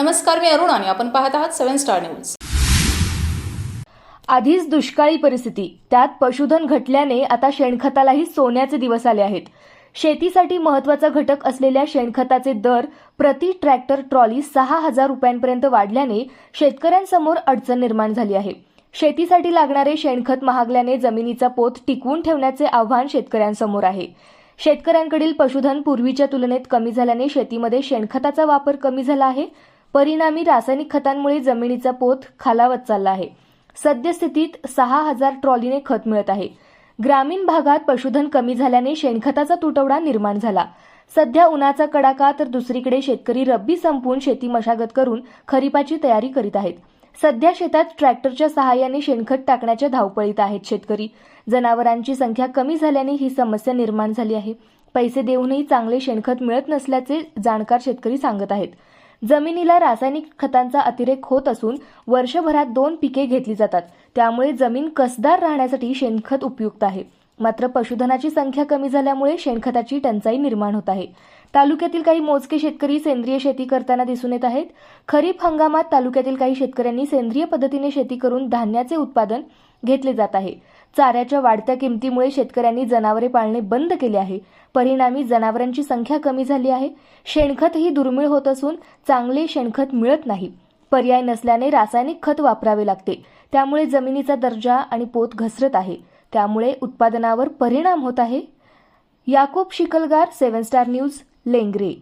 नमस्कार मी अरुण आणि आपण पाहत आहात सेव्हन स्टार न्यूज. आधीच दुष्काळी परिस्थिती त्यात पशुधन घटल्याने आता शेणखतालाही सोन्याचे दिवस आले आहेत. शेतीसाठी महत्त्वाचा घटक असलेल्या शेणखताचे दर प्रति ट्रॅक्टर ट्रॉली सहा हजार रुपयांपर्यंत वाढल्याने शेतकऱ्यांसमोर अडचण निर्माण झाली आहे. शेतीसाठी लागणारे शेणखत महागल्याने जमिनीचा पोत टिकवून ठेवण्याचे आव्हान शेतकऱ्यांसमोर आहे. शेतकऱ्यांकडील पशुधन पूर्वीच्या तुलनेत कमी झाल्याने शेतीमध्ये शेणखताचा वापर कमी झाला आहे. परिणामी रासायनिक खतांमुळे जमिनीचा पोत खालावत चालला आहे. सद्यस्थितीत सहा हजार ट्रॉलीने खत मिळत आहे. ग्रामीण भागात पशुधन कमी झाल्याने शेणखताचा तुटवडा निर्माण झाला. सध्या उन्हाचा कडाका तर दुसरीकडे शेतकरी रब्बी संपवून शेती मशागत करून खरीपाची तयारी करीत आहेत. सध्या शेतात ट्रॅक्टरच्या सहाय्याने शेणखत टाकण्याच्या धावपळीत आहेत शेतकरी. जनावरांची संख्या कमी झाल्याने ही समस्या निर्माण झाली आहे. पैसे देऊनही चांगले शेणखत मिळत नसल्याचे जाणकार शेतकरी सांगत आहेत. जमिनीला रासायनिक खतांचा अतिरेक होत असून वर्षभरात दोन पिके घेतली जातात. त्यामुळे जमीन कसदार राहण्यासाठी शेणखत उपयुक्त आहे. मात्र पशुधनाची संख्या कमी झाल्यामुळे शेणखताची टंचाई निर्माण होत आहे. तालुक्यातील काही मोजके शेतकरी सेंद्रिय शेती करताना दिसून येत आहेत. खरीप हंगामात तालुक्यातील काही शेतकऱ्यांनी सेंद्रिय पद्धतीने शेती करून धान्याचे उत्पादन घेतले जात आहे. चाऱ्याच्या वाढत्या किमतीमुळे शेतकऱ्यांनी जनावरे पाळणे बंद केले आहे. परिणामी जनावरांची संख्या कमी झाली आहे. शेणखतही दुर्मिळ होत असून चांगले शेणखत मिळत नाही. पर्याय नसल्याने रासायनिक खत वापरावे लागते. त्यामुळे जमिनीचा दर्जा आणि पोत घसरत आहे. त्यामुळे उत्पादनावर परिणाम होत आहे. Yakub Shikalgar seven star news Lengare.